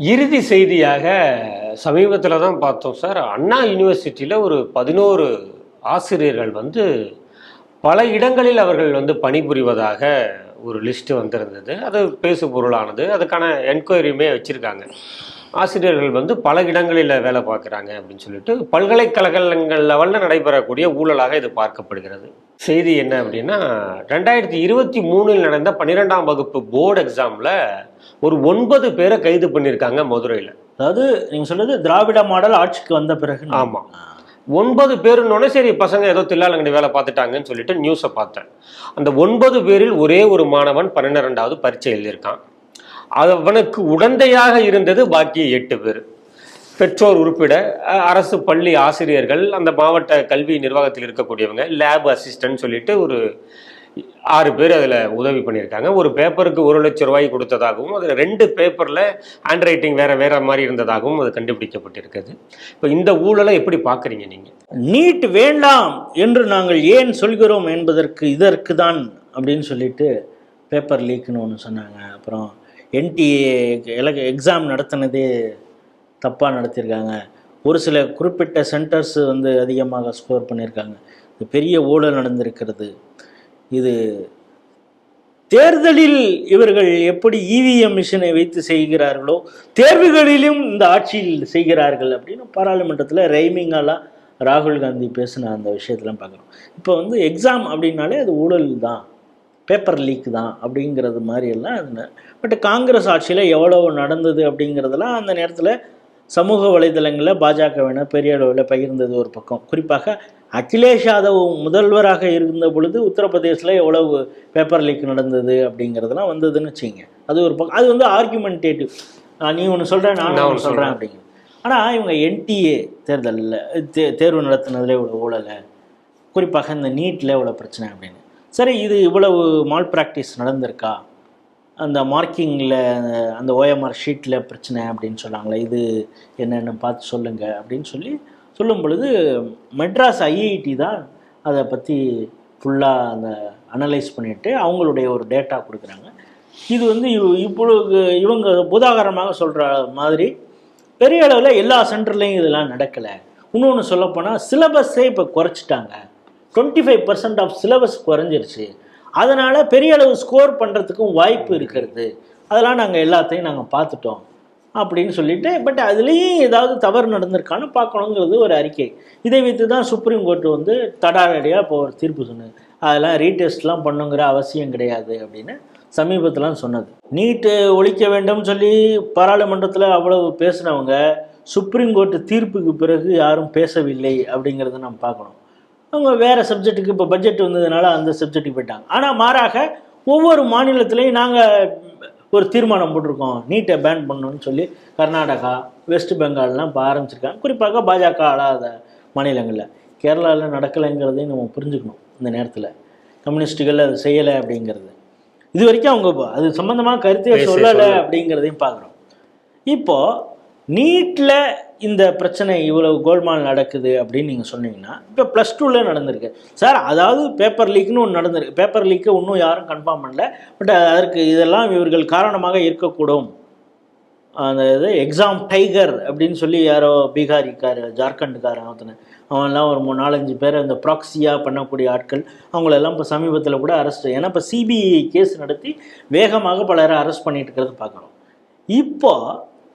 இறுதி செய்தியாக சமீபத்தில் தான் பார்த்தோம் சார். அண்ணா யூனிவர்சிட்டியில் ஒரு பதினோரு ஆசிரியர்கள் வந்து பல இடங்களில் அவர்கள் வந்து பணிபுரிவதாக ஒரு லிஸ்ட்டு வந்திருந்தது. அது பேசு பொருளானது. அதுக்கான என்கொயரியுமே வச்சுருக்காங்க. ஆசிரியர்கள் வந்து பல இடங்களில் வேலை பார்க்குறாங்க அப்படின்னு சொல்லிட்டு பல்கலைக்கழகங்கள் லெவலில் நடைபெறக்கூடிய ஊழலாக இது பார்க்கப்படுகிறது. செய்தி என்ன அப்படின்னா ரெண்டாயிரத்தி இருபத்தி மூணில் நடந்த பன்னிரெண்டாம் வகுப்பு போர்டு எக்ஸாமில் ஒரு ஒன்பது பேரை கைது பண்ணியிருக்காங்க மதுரையில். அதாவது நீங்க சொல்றது திராவிட மாடல் ஆட்சிக்கு வந்த பிறகு ஆமா. ஒன்பது பேருன்னொடனே சரி பசங்க ஏதோ தில்லாலங்கடி வேலை பார்த்துட்டாங்கன்னு சொல்லிட்டு நியூஸை பார்த்தேன். அந்த ஒன்பது பேரில் ஒரே ஒரு மாணவன் பன்னிரெண்டாவது பரீட்சை எழுதியிருக்கான். அவனுக்கு உடந்தையாக இருந்தது பாக்கி எட்டு பேர். பெற்றோர் உறுப்பிட அரசு பள்ளி ஆசிரியர்கள் அந்த மாவட்ட கல்வி நிர்வாகத்தில் இருக்கக்கூடியவங்க லேப் அசிஸ்டன்ட் சொல்லிட்டு ஒரு ஆறு பேர் அதில் உதவி பண்ணியிருக்காங்க. ஒரு பேப்பருக்கு ஒரு லட்சம் ரூபாய் கொடுத்ததாகவும் அதில் ரெண்டு பேப்பரில் ஹேண்ட் ரைட்டிங் வேறு வேறு மாதிரி இருந்ததாகவும் அது கண்டுபிடிக்கப்பட்டிருக்குது இப்போ இந்த ஊழலை எப்படி பார்க்குறீங்க நீங்கள்? நீட் வேண்டாம் என்று நாங்கள் ஏன் சொல்கிறோம் என்பதற்கு இதற்கு தான் அப்படின்னு சொல்லிட்டு பேப்பர் லீக்னு ஒன்று சொன்னாங்க. அப்புறம் என்டிஏ எக்ஸாம் நடத்தினதே தப்பாக நடத்தியிருக்காங்க. ஒரு சில குறிப்பிட்ட சென்டர்ஸ் வந்து அதிகமாக ஸ்கோர் பண்ணியிருக்காங்க. பெரிய ஊழல் நடந்திருக்கிறது. இது தேர்தலில் இவர்கள் எப்படி இவிஎம் மிஷினை வைத்து செய்கிறார்களோ தேர்வுகளிலும் இந்த ஆட்சியில் செய்கிறார்கள் அப்படின்னு பாராளுமன்றத்தில் ரைமிங்காலாம் ராகுல் காந்தி பேசின அந்த விஷயத்தெலாம் பார்க்குறோம். இப்போ வந்து எக்ஸாம் அப்படின்னாலே அது ஊழல் தான் பேப்பர் லீக் தான் அப்படிங்கிறது மாதிரியெல்லாம் அது பட் காங்கிரஸ் ஆட்சியில் எவ்வளவு நடந்தது அப்படிங்கிறதெல்லாம் அந்த நேரத்தில் சமூக வலைதளங்களில் பாஜகவினர் பெரிய அளவில் பகிர்ந்தது ஒரு பக்கம். குறிப்பாக அகிலேஷ் யாதவ் முதல்வராக இருந்த பொழுது உத்தரப்பிரதேசில் எவ்வளவு பேப்பர் லீக் நடந்தது அப்படிங்கிறதெல்லாம் வந்ததுன்னு வச்சுங்க அது ஒரு பக்கம் அது வந்து ஆர்குமெண்டேட்டிவ் நீ ஒன்று சொல்கிற நான் ஒன்று சொல்கிறேன் அப்படிங்க. ஆனால் இவங்க என்டிஏ தேர்தலில் தே தேர்வு நடத்துனதுல இவ்வளோ ஊழலை குறிப்பாக இந்த நீட்டில் இவ்வளோ பிரச்சனை அப்படின்னு. சரி இது இவ்வளவு மால் ப்ராக்டிஸ் நடந்திருக்கா? அந்த மார்க்கிங்கில் அந்த ஓஎம்ஆர் ஷீட்டில் பிரச்சனை அப்படின்னு சொன்னாங்களே இது என்னென்னு பார்த்து சொல்லுங்கள் அப்படின்னு சொல்லி சொல்லும் பொழுது மெட்ராஸ் ஐஐடி தான் அதை பற்றி ஃபுல்லாக அந்த அனலைஸ் பண்ணிவிட்டு அவங்களுடைய ஒரு டேட்டா கொடுக்குறாங்க. இது வந்து இவ் இப்பொழுது இவங்க உதாகரணமாக சொல்கிற மாதிரி பெரிய அளவில் எல்லா சென்டர்லேயும் இதெல்லாம் நடக்கலை. இன்னொன்று சொல்லப்போனால் சிலபஸே இப்போ குறைச்சிட்டாங்க. Twenty five percent of syllabus குறைஞ்சிருச்சு. அதனால் பெரிய அளவு ஸ்கோர் பண்ணுறதுக்கும் வாய்ப்பு இருக்கிறது. அதெல்லாம் நாங்கள் எல்லாத்தையும் நாங்கள் பார்த்துட்டோம். அப்படின்னு சொல்லிட்டு பட் அதுலேயும் ஏதாவது தவறு நடந்திருக்கான்னு பார்க்கணுங்கிறது ஒரு அறிக்கை. இதை வைத்து தான் சுப்ரீம் கோர்ட் வந்து தடாரடியாக இப்போ ஒரு தீர்ப்பு சொன்னது. அதெல்லாம் ரீடெஸ்ட்லாம் பண்ணுங்கிற அவசியம் கிடையாது அப்படின்னு சமீபத்திலாம் சொன்னது. நீட்டு ஒழிக்க வேண்டும் சொல்லி பாராளுமன்றத்தில் அவ்வளவு பேசினவங்க சுப்ரீம் கோர்ட் தீர்ப்புக்கு பிறகு யாரும் பேசவில்லை அப்படிங்கிறத நம்ம பார்க்கணும். அவங்க வேறு சப்ஜெக்ட்டுக்கு இப்போ பட்ஜெட் வந்ததுனால அந்த சப்ஜெக்ட்டுக்கு போயிட்டாங்க. ஆனால் மாறாக ஒவ்வொரு மாநிலத்திலையும் நாங்கள் ஒரு தீர்மானம் போட்டிருக்கோம். நீட்டை பேன் பண்ணணும்னு சொல்லி கர்நாடகா வெஸ்ட் பெங்கால்லாம் இப்போ ஆரம்பிச்சிருக்காங்க. குறிப்பாக பாஜக ஆளாத மாநிலங்களில். கேரளாவில் நடக்கலைங்கிறதையும் நம்ம புரிஞ்சுக்கணும் இந்த நேரத்தில். கம்யூனிஸ்ட்டுகள் அது செய்யலை அப்படிங்கிறது. இது வரைக்கும் அவங்க அது சம்மந்தமாக கருத்தே சொல்லல. அப்படிங்கிறதையும் பார்க்குறோம் இப்போது நீட்டில் இந்த பிரச்சனை இவ்வளவு கோல்மால் நடக்குது அப்படின்னு நீங்கள் சொன்னீங்கன்னா இப்போ ப்ளஸ் டூவில் நடந்திருக்கு. சார் அதாவது பேப்பர் லீக்னு ஒன்று நடந்திருக்கு. பேப்பர் லீக்கு இன்னும் யாரும் கன்ஃபார்ம் பண்ணல. பட் அதற்கு இதெல்லாம் இவர்கள் காரணமாக இருக்கக்கூடும். அந்த இது எக்ஸாம் டைகர் அப்படின்னு சொல்லி யாரோ பீகாரிக்கார் ஜார்க்கண்டுக்காரன் ஒருத்தனை. அவன்லாம் ஒரு மூணு நாலஞ்சு பேர் அந்த ப்ராக்சியாக பண்ணக்கூடிய ஆட்கள். அவங்களெல்லாம் இப்போ சமீபத்தில் கூட அரெஸ்ட் ஏன்னா இப்போ சிபிஐ கேஸ் நடத்தி வேகமாக பலரை அரெஸ்ட் பண்ணிட்டு இருக்கிறது பார்க்குறோம். இப்போ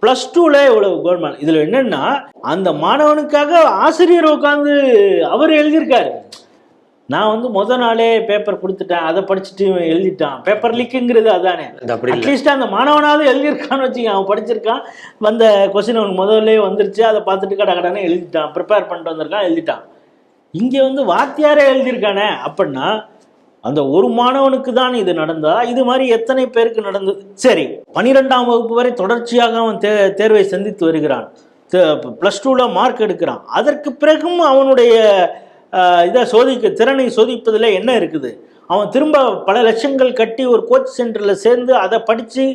ப்ளஸ் டூவில் இவ்வளவு கோல்மால் இதில் என்னென்னா அந்த மாணவனுக்காக ஆசிரியர் உட்காந்து அவர் எழுதியிருக்காரு. நான் வந்து முத நாளே பேப்பர் கொடுத்துட்டேன் அதை படிச்சுட்டு எழுதிட்டான். பேப்பர் லீக்குங்கிறது அதானே. அட்லீஸ்ட் அந்த மாணவனாவது எழுதியிருக்கான்னு வச்சுக்க அவன் படிச்சிருக்கான் வந்த கொஸ்டின் அவனுக்கு முதல்ல வந்துருச்சு அதை பார்த்துட்டு கடை கடனை எழுதிட்டான். ப்ரிப்பேர் பண்ணிட்டு வந்திருக்கான் எழுதிட்டான். இங்கே வந்து வாத்தியாரே எழுதியிருக்கானே. அப்படின்னா அந்த ஒரு மாணவனுக்கு தான் இது நடந்தா இது மாதிரி எத்தனை பேருக்கு நடந்தது? சரி பனிரெண்டாம் வகுப்பு வரை தொடர்ச்சியாக அவன் தே தேர்வை சந்தித்து வருகிறான். ப்ளஸ் டூவில் மார்க் எடுக்கிறான். அதற்கு பிறகும் அவனுடைய இதை சோதிக்க திறனை சோதிப்பதில் என்ன இருக்குது? அவன் திரும்ப பல லட்சங்கள் கட்டி ஒரு கோச் சென்டரில் சேர்ந்து அதை படித்து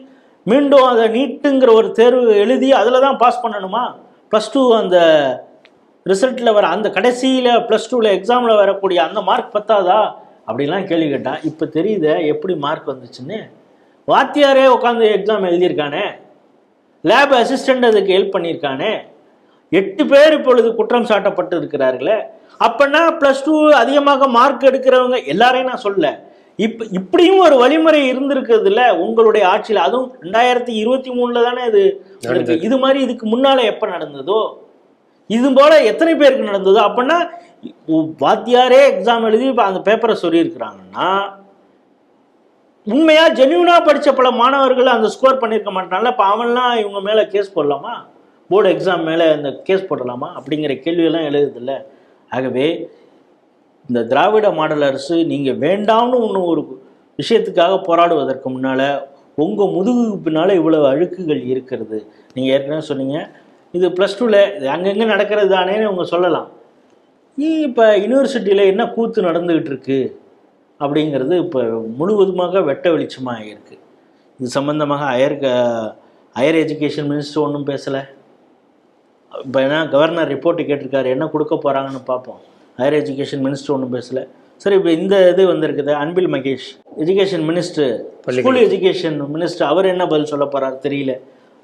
மீண்டும் அதை நீட்டுங்கிற ஒரு தேர்வு எழுதி அதில் தான் பாஸ் பண்ணணுமா? ப்ளஸ் டூ அந்த ரிசல்ட்டில் வர அந்த கடைசியில் ப்ளஸ் டூவில் எக்ஸாமில் வரக்கூடிய அந்த மார்க் பத்தாதா? அப்படிலாம் கேள்வி கேட்டான். இப்போ தெரியுதே எப்படி மார்க் வந்துச்சுன்னு? வாத்தியாரே உட்காந்து எக்ஸாம் எழுதியிருக்கானே. லேப் அசிஸ்டண்ட் அதுக்கு ஹெல்ப் பண்ணியிருக்கானே. எட்டு பேர் இப்பொழுது குற்றம் சாட்டப்பட்டு இருக்கிறார்களே. அப்பன்னா ப்ளஸ் டூ அதிகமாக மார்க் எடுக்கிறவங்க எல்லாரையும் நான் சொல்ல இப்ப இப்படியும் ஒரு வழிமுறை இருந்திருக்கிறதுல உங்களுடைய ஆட்சியில். அதுவும் ரெண்டாயிரத்தி இருபத்தி மூணுல தானே இது. இது மாதிரி இதுக்கு முன்னால எப்ப நடந்ததோ? இது போல எத்தனை பேருக்கு நடந்ததோ? அப்படின்னா வாத்தியாரே எக்ஸாம் எழுதி அந்த பேப்பரை சொல்லியிருக்கிறாங்கன்னா உண்மையாக ஜென்யூனாக படித்த பல மாணவர்கள் அந்த ஸ்கோர் பண்ணியிருக்க மாட்டாங்கல்ல இப்போ அவன்லாம் இவங்க மேலே கேஸ் போடலாமா? போர்டு எக்ஸாம் மேலே இந்த கேஸ் போடலாமா? அப்படிங்கிற கேள்வியெல்லாம் எழுதுதில்ல ஆகவே இந்த திராவிட மாடல் அரசு நீங்கள் வேண்டாம்னு ஒன்று ஒரு விஷயத்துக்காக போராடுவதற்கு முன்னால் உங்கள் முதுகுக்கு பின்னால் இவ்வளோ அழுக்குகள் இருக்கிறது. நீங்கள் ஏற்கனவே சொன்னீங்க. இது ப்ளஸ் டூவில் இது அங்கங்கே நடக்கிறது தானேன்னு அவங்க சொல்லலாம். இப்போ யூனிவர்சிட்டியில் என்ன கூத்து நடந்துகிட்டு இருக்கு அப்படிங்கிறது இப்போ முழுவதுமாக வெட்ட வெளிச்சமாக இருக்கு இது சம்பந்தமாக ஹையர் ஹையர் எஜுகேஷன் மினிஸ்டர் ஒன்றும் பேசலை. இப்போ என்ன கவர்னர் ரிப்போர்ட் கேட்டிருக்காரு என்ன கொடுக்க போகிறாங்கன்னு பார்ப்போம். ஹையர் எஜுகேஷன் மினிஸ்டர் ஒன்றும் பேசலை. சரி இப்போ இந்த இது வந்திருக்குது Anbil Mahesh. Education minister school education minister அவர் என்ன பதில் சொல்ல போறார் தெரியல.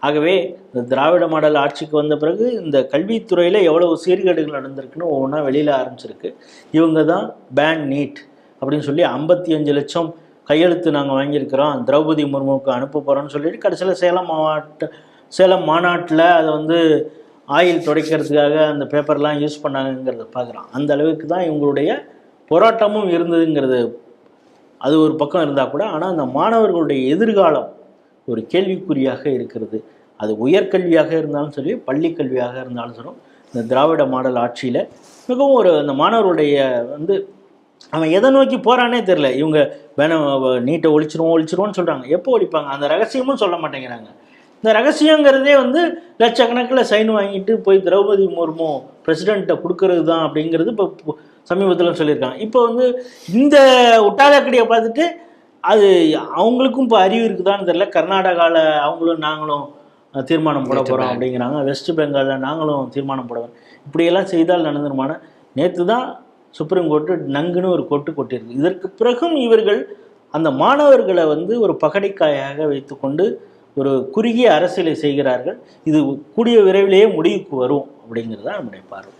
ஆகவே இந்த திராவிட மாடல் ஆட்சிக்கு வந்த பிறகு இந்த கல்வித்துறையில் எவ்வளவு சீர்கேடுகள் நடந்திருக்குன்னு ஒவ்வொன்றா வெளியில் ஆரம்பிச்சிருக்கு. இவங்க தான் பேன் நீட் அப்படின்னு சொல்லி ஐம்பத்தி அஞ்சு லட்சம் கையெழுத்து நாங்கள் வாங்கியிருக்கிறோம். திரௌபதி முர்முவுக்கு அனுப்ப போகிறோம்னு சொல்லிட்டு கடைசியில் சேலம் மாவட்ட சேலம் மாநாட்டில் அதை வந்து ஆயில் துடைக்கிறதுக்காக அந்த பேப்பர்லாம் யூஸ் பண்ணாங்கங்கிறத பார்க்குறோம் அந்த அளவுக்கு தான் இவங்களுடைய போராட்டமும் இருந்ததுங்கிறது அது ஒரு பக்கம் இருந்தால் கூட ஆனால் அந்த மாணவர்களுடைய எதிர்காலம் ஒரு கேள்விக்குறியாக இருக்கிறது. அது உயர்கல்வியாக இருந்தாலும் சரி பள்ளி கல்வியாக இருந்தாலும் சரி இந்த திராவிட மாடல் ஆட்சியில் மிகவும் ஒரு அந்த மாணவருடைய வந்து அவன் எதை நோக்கி போகிறானே தெரில இவங்க வேணும் நீட்டை ஒழிச்சிருவோம் ஒழிச்சிருவோம்னு சொல்கிறாங்க எப்போ ஒழிப்பாங்க? அந்த ரகசியமும் சொல்ல மாட்டேங்கிறாங்க. இந்த ரகசியங்கிறதே வந்து லட்சக்கணக்கில் சைன் வாங்கிட்டு போய் திரௌபதி முர்மு பிரசிடெண்ட்டை கொடுக்கறது தான் அப்படிங்கிறது இப்போ சமீபத்தில் சொல்லியிருக்காங்க. இப்போ வந்து இந்த உட்டாதக்கடியை பார்த்துட்டு அது அவங்களுக்கும் இப்போ அறிவு இருக்குதான்னு தெரில கர்நாடகாவில் அவங்களும் நாங்களும் தீர்மானம் போட போகிறோம் அப்படிங்கிறாங்க. வெஸ்ட் பெங்காலில் நாங்களும் தீர்மானம் போடுவோம் இப்படியெல்லாம் செய்தால் நடந்துருமான நேற்று தான் சுப்ரீம் கோர்ட்டு நங்குன்னு ஒரு கொட்டு கொட்டியிருக்கு. இதற்கு பிறகும் இவர்கள் அந்த மாணவர்களை வந்து ஒரு பகடைக்காயாக வைத்துக்கொண்டு ஒரு குறுகிய அரசியலை செய்கிறார்கள். இது கூடிய விரைவிலேயே முடிவுக்கு வரும் அப்படிங்கிறது தான் நம்முடைய பார்வை.